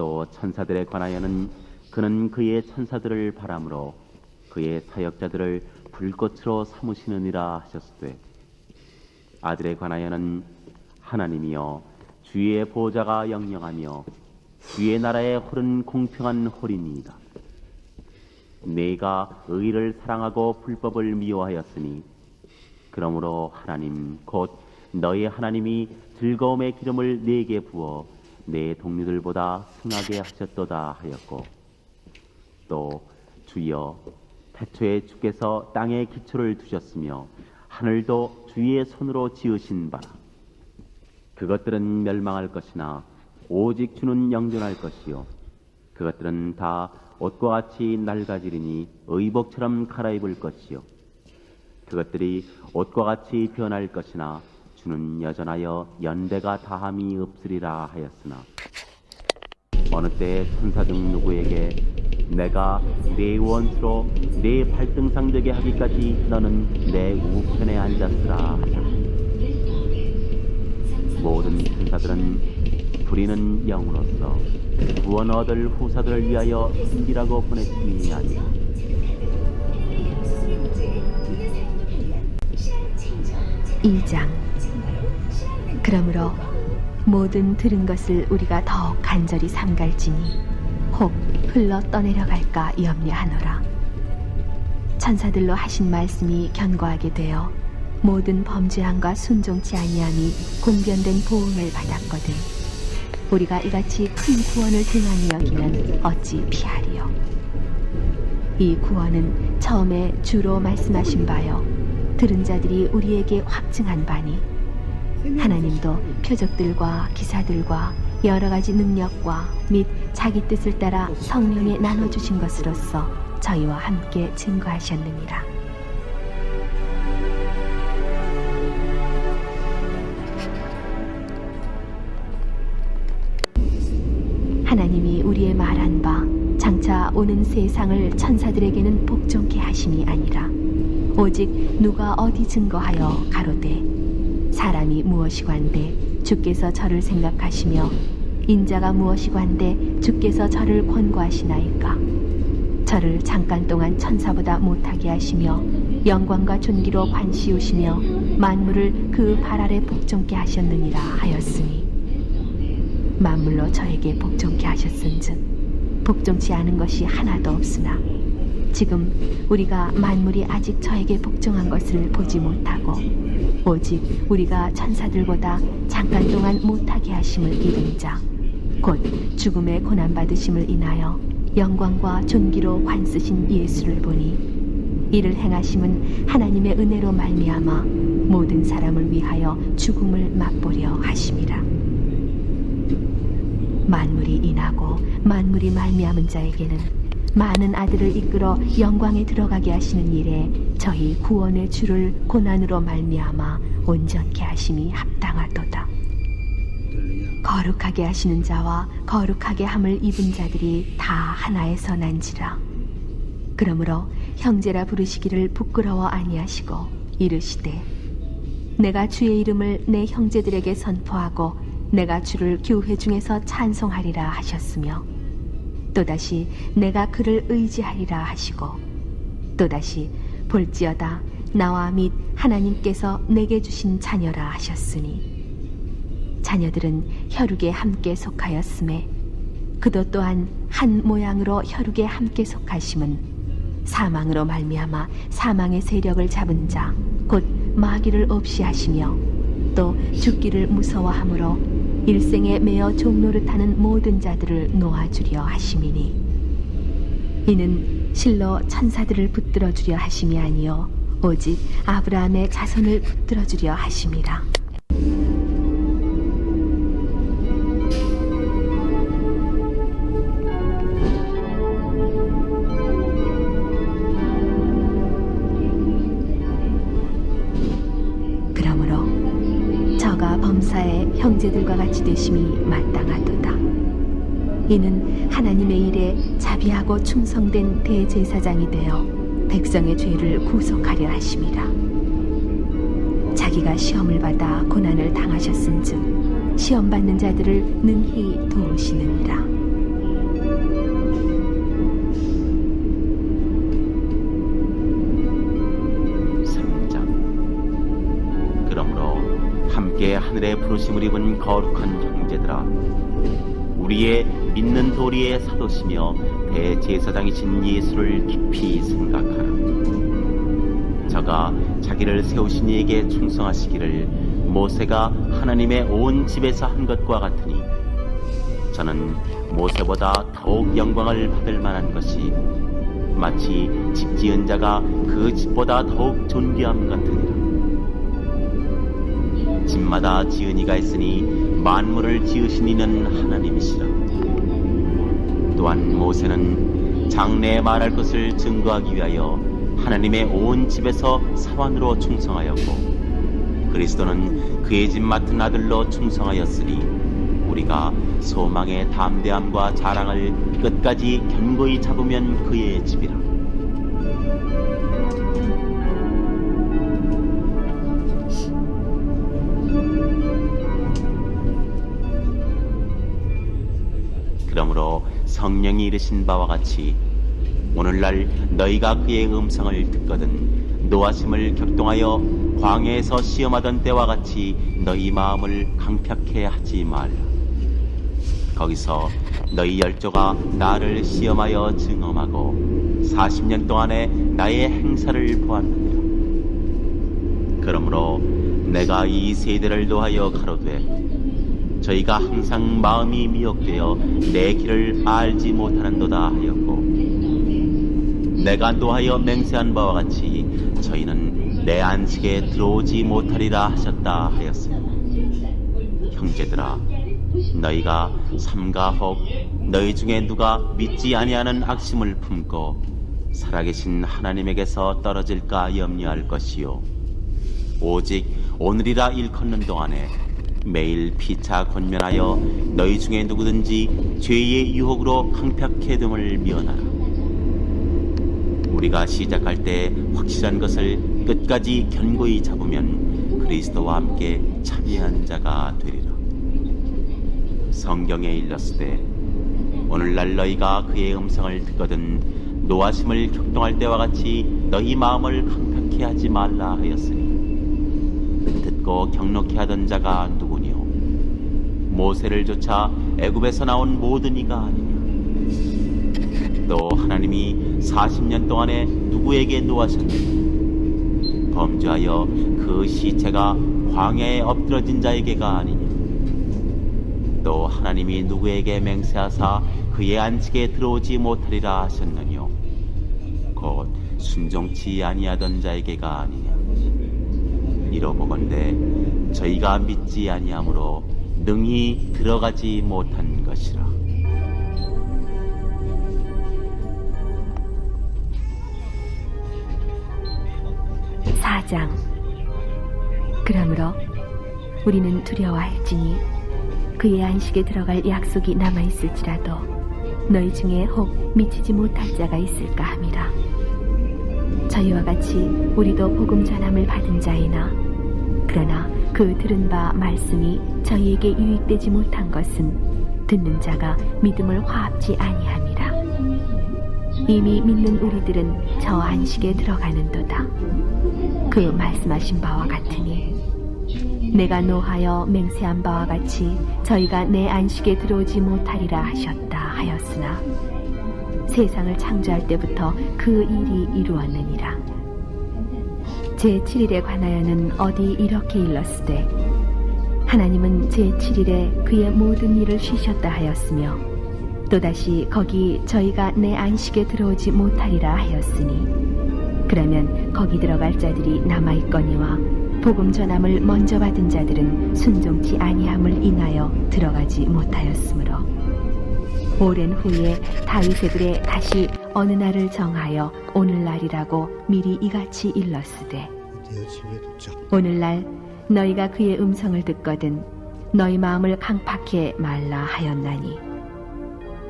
또 천사들에 관하여는 그는 그의 천사들을 바람으로 그의 사역자들을 불꽃으로 삼으시느니라 하셨으되 아들에 관하여는 하나님이여 주의 보좌가 영영하며 주의 나라에 홀은 공평한 홀이니이다. 내가 의를 사랑하고 불법을 미워하였으니 그러므로 하나님 곧 너희 하나님이 즐거움의 기름을 내게 부어 내 동료들보다 승하게 하셨도다 하였고 또 주여 태초에 주께서 땅에 기초를 두셨으며 하늘도 주의 손으로 지으신 바라. 그것들은 멸망할 것이나 오직 주는 영존할 것이요. 그것들은 다 옷과 같이 낡아지리니 의복처럼 갈아입을 것이요. 그것들이 옷과 같이 변할 것이나 주는 여전하여 연대가 다함이 없으리라 하였으나 어느 때 천사 중 누구에게 내가 내 원수로 내 발등상 되게 하기까지 너는 내 우편에 앉았으라 하자 모든 천사들은 부리는 영으로서 구원 얻을 후사들을 위하여 숨기라고 보냈음이 아니라 2장 그러므로 모든 들은 것을 우리가 더욱 간절히 삼갈지니 혹 흘러 떠내려갈까 염려하노라. 천사들로 하신 말씀이 견고하게 되어 모든 범죄함과 순종치 아니함이 공변된 보응을 받았거든. 우리가 이같이 큰 구원을 등한히 여기면 어찌 피하리요? 이 구원은 처음에 주로 말씀하신 바요 들은 자들이 우리에게 확증한 바니 하나님도 표적들과 기사들과 여러 가지 능력과 및 자기 뜻을 따라 성령에 나눠주신 것으로서 저희와 함께 증거하셨느니라. 하나님이 우리의 말한 바 장차 오는 세상을 천사들에게는 복종케 하심이 아니라 오직 누가 어디 증거하여 가로되 사람이 무엇이관데 주께서 저를 생각하시며 인자가 무엇이관데 주께서 저를 권고하시나이까? 저를 잠깐 동안 천사보다 못하게 하시며 영광과 존귀로 관시우시며 만물을 그 발 아래 복종케 하셨느니라 하였으니. 만물로 저에게 복종케 하셨은즉 복종치 않은 것이 하나도 없으나 지금 우리가 만물이 아직 저에게 복종한 것을 보지 못하고 오직 우리가 천사들보다 잠깐 동안 못하게 하심을 입은 자. 곧 죽음의 고난 받으심을 인하여 영광과 존귀로 관쓰신 예수를 보니 이를 행하심은 하나님의 은혜로 말미암아 모든 사람을 위하여 죽음을 맛보려 하심이라. 만물이 인하고 만물이 말미암은 자에게는 많은 아들을 이끌어 영광에 들어가게 하시는 일에 저희 구원의 주를 고난으로 말미암아 온전케 하심이 합당하도다. 거룩하게 하시는 자와 거룩하게 함을 입은 자들이 다 하나에서 난지라. 그러므로 형제라 부르시기를 부끄러워 아니하시고 이르시되 내가 주의 이름을 내 형제들에게 선포하고 내가 주를 교회 중에서 찬송하리라 하셨으며 또다시 내가 그를 의지하리라 하시고 또다시 볼지어다 나와 및 하나님께서 내게 주신 자녀라 하셨으니 자녀들은 혈육에 함께 속하였음에 그도 또한 한 모양으로 혈육에 함께 속하심은 사망으로 말미암아 사망의 세력을 잡은 자 곧 마귀를 없이 하시며 또 죽기를 무서워하므로 일생에 매어 종노릇하는 모든 자들을 놓아주려 하심이니 이는 실로 천사들을 붙들어 주려 하심이 아니요 오직 아브라함의 자손을 붙들어 주려 하심이라 범사에 형제들과 같이 되심이 마땅하도다. 이는 하나님의 일에 자비하고 충성된 대제사장이 되어 백성의 죄를 구속하려 하심이라. 자기가 시험을 받아 고난을 당하셨은즉 시험 받는 자들을 능히 도우시느니라. 부르심을 입은 거룩한 형제들아 우리의 믿는 도리의 사도시며 대제사장이신 예수를 깊이 생각하라. 저가 자기를 세우신 이에게 충성하시기를 모세가 하나님의 온 집에서 한 것과 같으니 저는 모세보다 더욱 영광을 받을 만한 것이 마치 집 지은 자가 그 집보다 더욱 존귀함 같으니라 집마다 지은 이가 있으니 만물을 지으신 이는 하나님이시라. 또한 모세는 장래에 말할 것을 증거하기 위하여 하나님의 온 집에서 사환으로 충성하였고 그리스도는 그의 집 맡은 아들로 충성하였으니 우리가 소망의 담대함과 자랑을 끝까지 견고히 잡으면 그의 집이라 그러므로 성령이 이르신 바와 같이 오늘날 너희가 그의 음성을 듣거든 노하심을 격동하여 광야에서 시험하던 때와 같이 너희 마음을 강팍해 하지 말라. 거기서 너희 열조가 나를 시험하여 증험하고 40년 동안에 나의 행사를 보았느니라. 그러므로 내가 이 세대를 노하여 가로되 저희가 항상 마음이 미혹되어 내 길을 알지 못하는도다 하였고 내가 노하여 맹세한 바와 같이 저희는 내 안식에 들어오지 못하리라 하셨다 하였으니 형제들아 너희가 삼가 혹 너희 중에 누가 믿지 아니하는 악심을 품고 살아계신 하나님에게서 떨어질까 염려할 것이요. 오직 오늘이라 일컫는 동안에 매일 피차 권면하여 너희 중에 누구든지 죄의 유혹으로 강팍해 됨을 미언하라. 우리가 시작할 때 확실한 것을 끝까지 견고히 잡으면 그리스도와 함께 참여한 자가 되리라. 성경에 일렀으되 오늘날 너희가 그의 음성을 듣거든 노하심을 격동할 때와 같이 너희 마음을 강팍해 하지 말라 하였으니 듣고 경록해 하던 자가 누구니요 모세를 쫓아 애굽에서 나온 모든 이가 아니냐 또 하나님이 40년 동안에 누구에게 노하셨느냐? 범죄하여 그 시체가 광야에 엎드러진 자에게가 아니냐? 또 하나님이 누구에게 맹세하사 그의 안식에 들어오지 못하리라 하셨느뇨? 곧 순종치 아니하던 자에게가 아니냐? 이러보건대 저희가 믿지 아니하므로 능히 들어가지 못한 것이라. 사장 그러므로 우리는 두려워할지니 그의 안식에 들어갈 약속이 남아 있을지라도 너희 중에 혹 미치지 못할 자가 있을까 함이라 저희와 같이 우리도 복음 전함을 받은 자이나 그러나 그 들은 바 말씀이 저희에게 유익되지 못한 것은 듣는 자가 믿음을 화합지 아니함이라. 이미 믿는 우리들은 저 안식에 들어가는도다. 그 말씀하신 바와 같으니 내가 노하여 맹세한 바와 같이 저희가 내 안식에 들어오지 못하리라 하셨다 하였으나 세상을 창조할 때부터 그 일이 이루었느니라 제7일에 관하여는 어디 이렇게 일렀으되? 하나님은 제7일에 그의 모든 일을 쉬셨다 하였으며 또다시 거기 저희가 내 안식에 들어오지 못하리라 하였으니 그러면 거기 들어갈 자들이 남아 있거니와 복음 전함을 먼저 받은 자들은 순종치 아니함을 인하여 들어가지 못하였으므로 오랜 후에 다윗의 글에 다시 어느 날을 정하여 오늘날이라고 미리 이같이 일렀으되. 오늘날 너희가 그의 음성을 듣거든 너희 마음을 강팍해 말라 하였나니.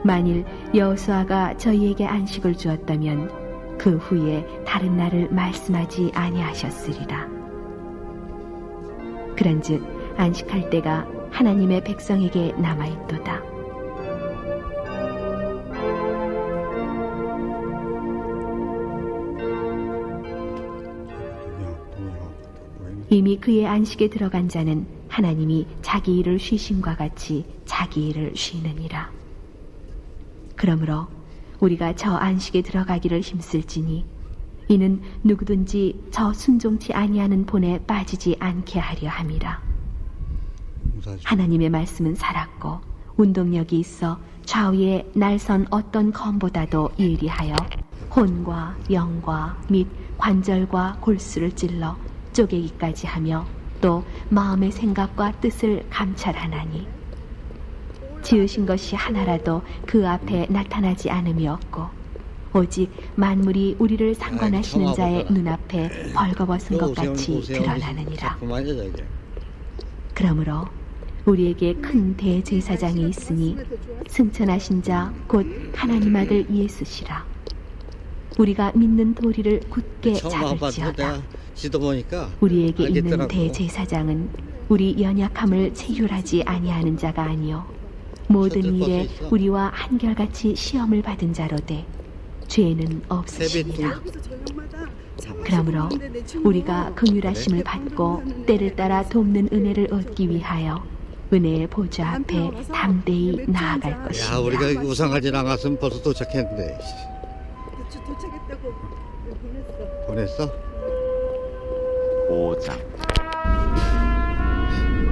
만일 여호수아가 저희에게 안식을 주었다면 그 후에 다른 날을 말씀하지 아니하셨으리라. 그런즉 안식할 때가 하나님의 백성에게 남아 있도다 이미 그의 안식에 들어간 자는 하나님이 자기 일을 쉬심과 같이 자기 일을 쉬느니라. 그러므로 우리가 저 안식에 들어가기를 힘쓸지니 이는 누구든지 저 순종치 아니하는 본에 빠지지 않게 하려 함이라. 하나님의 말씀은 살았고 운동력이 있어 좌우에 날선 어떤 검보다도 예리하여 혼과 영과 및 관절과 골수를 찔러 쪼개기까지 하며 또 마음의 생각과 뜻을 감찰하나니 지으신 것이 하나라도 그 앞에 나타나지 않음이 없고 오직 만물이 우리를 상관하시는 자의 눈앞에 벌거벗은 것 같이 드러나느니라. 그러므로 우리에게 큰 대제사장이 있으니 승천하신 자 곧 하나님 아들 예수시라. 우리가 믿는 도리를 굳게 처음 잡을지어다. 내가 지도 보니까 우리에게 있는 알겠더라고. 대제사장은 우리 연약함을 체휼하지 아니하는 자가 아니요 모든 일에 있어. 우리와 한결같이 시험을 받은 자로되 죄는 없으시니라. 여기서 저녁마다 잡아서 그러므로 먹는데 내 친구 우리가 긍휼하심을 받고 때를 따라 돕는 은혜를 얻기 위하여 은혜의 보좌 앞에 담대히 나아갈 야 것이니라. 우리가 우상하지 않았으면 벌써 도착했는데 도착- 도착했다고 보냈어. 보냈어? 5장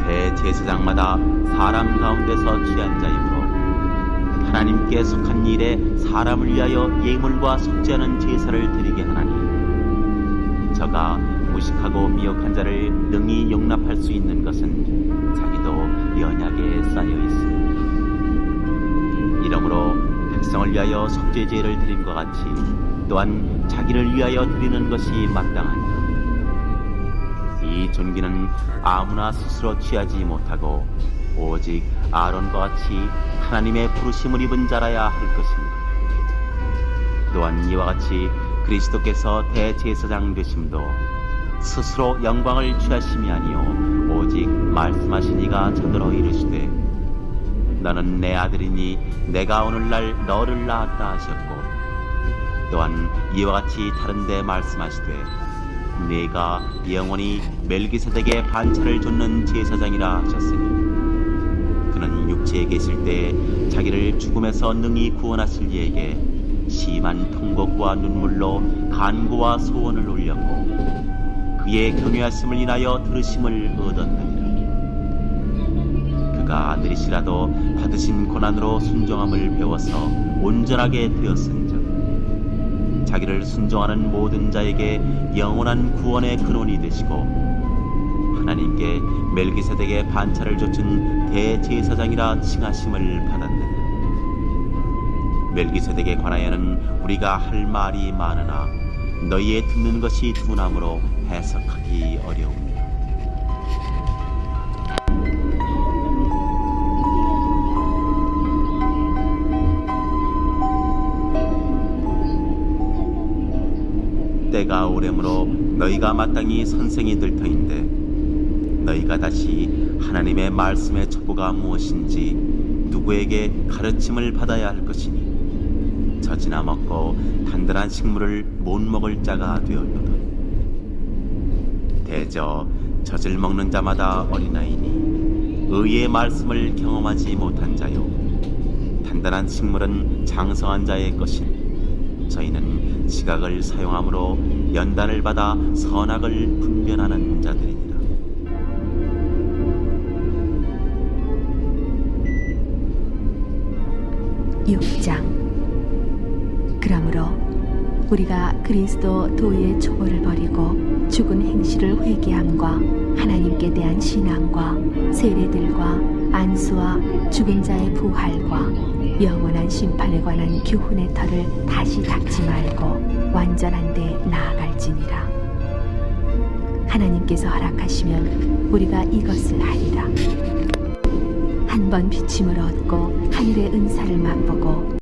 대제사장마다 사람 가운데서 취한 자이므로 하나님께 속한 일에 사람을 위하여 예물과 속죄하는 제사를 드리게 하나니 저가 무식하고 미혹한 자를 능히 용납할 수 있는 것은 자기도 연약에 쌓여 있습니다. 백성을 위하여 속죄제를 드림과 같이 또한 자기를 위하여 드리는 것이 마땅하니라. 이 존귀는 아무나 스스로 취하지 못하고 오직 아론과 같이 하나님의 부르심을 입은 자라야 할 것입니다. 또한 이와 같이 그리스도께서 대제사장 되심도 스스로 영광을 취하심이 아니요 오직 말씀하신 이가 저더러 이르시되 너는 내 아들이니 내가 오늘날 너를 낳았다 하셨고 또한 이와 같이 다른 데 말씀하시되 내가 영원히 멜기세덱의 반차를 좇는 제사장이라 하셨으니 그는 육체에 계실 때 자기를 죽음에서 능히 구원하실 이에게 심한 통곡과 눈물로 간구와 소원을 올렸고 그의 경외하심을 인하여 들으심을 얻었느니 아들이시라도 받으신 고난으로 순종함을 배워서 온전하게 되었은즉 자기를 순종하는 모든 자에게 영원한 구원의 근원이 되시고 하나님께 멜기세덱의 반차를 좇은 대제사장이라 칭하심을 받았느니라. 멜기세덱에 관하여는 우리가 할 말이 많으나 너희의 듣는 것이 둔함으로 해석하기 어려우 너희가 마땅히 선생이 될 터인데 너희가 다시 하나님의 말씀의 첩보가 무엇인지 누구에게 가르침을 받아야 할 것이니 젖이나 먹고 단단한 식물을 못 먹을 자가 되었도다. 대저 젖을 먹는 자마다 어린아이니 의의 말씀을 경험하지 못한 자요. 단단한 식물은 장성한 자의 것이니 저희는 지각을 사용함으로 연단을 받아 선악을 분별하는 자들이니라. 육장 그러므로 우리가 그리스도 도의 초보를 버리고 죽은 행실을 회개함과 하나님께 대한 신앙과 세례들과 안수와 죽은 자의 부활과 영원한 심판에 관한 교훈의 털을 다시 닦지 말고 완전한 데 나아갈지니라. 하나님께서 허락하시면 우리가 이것을 하리라. 한 번 비침을 얻고 하늘의 은사를 맛보고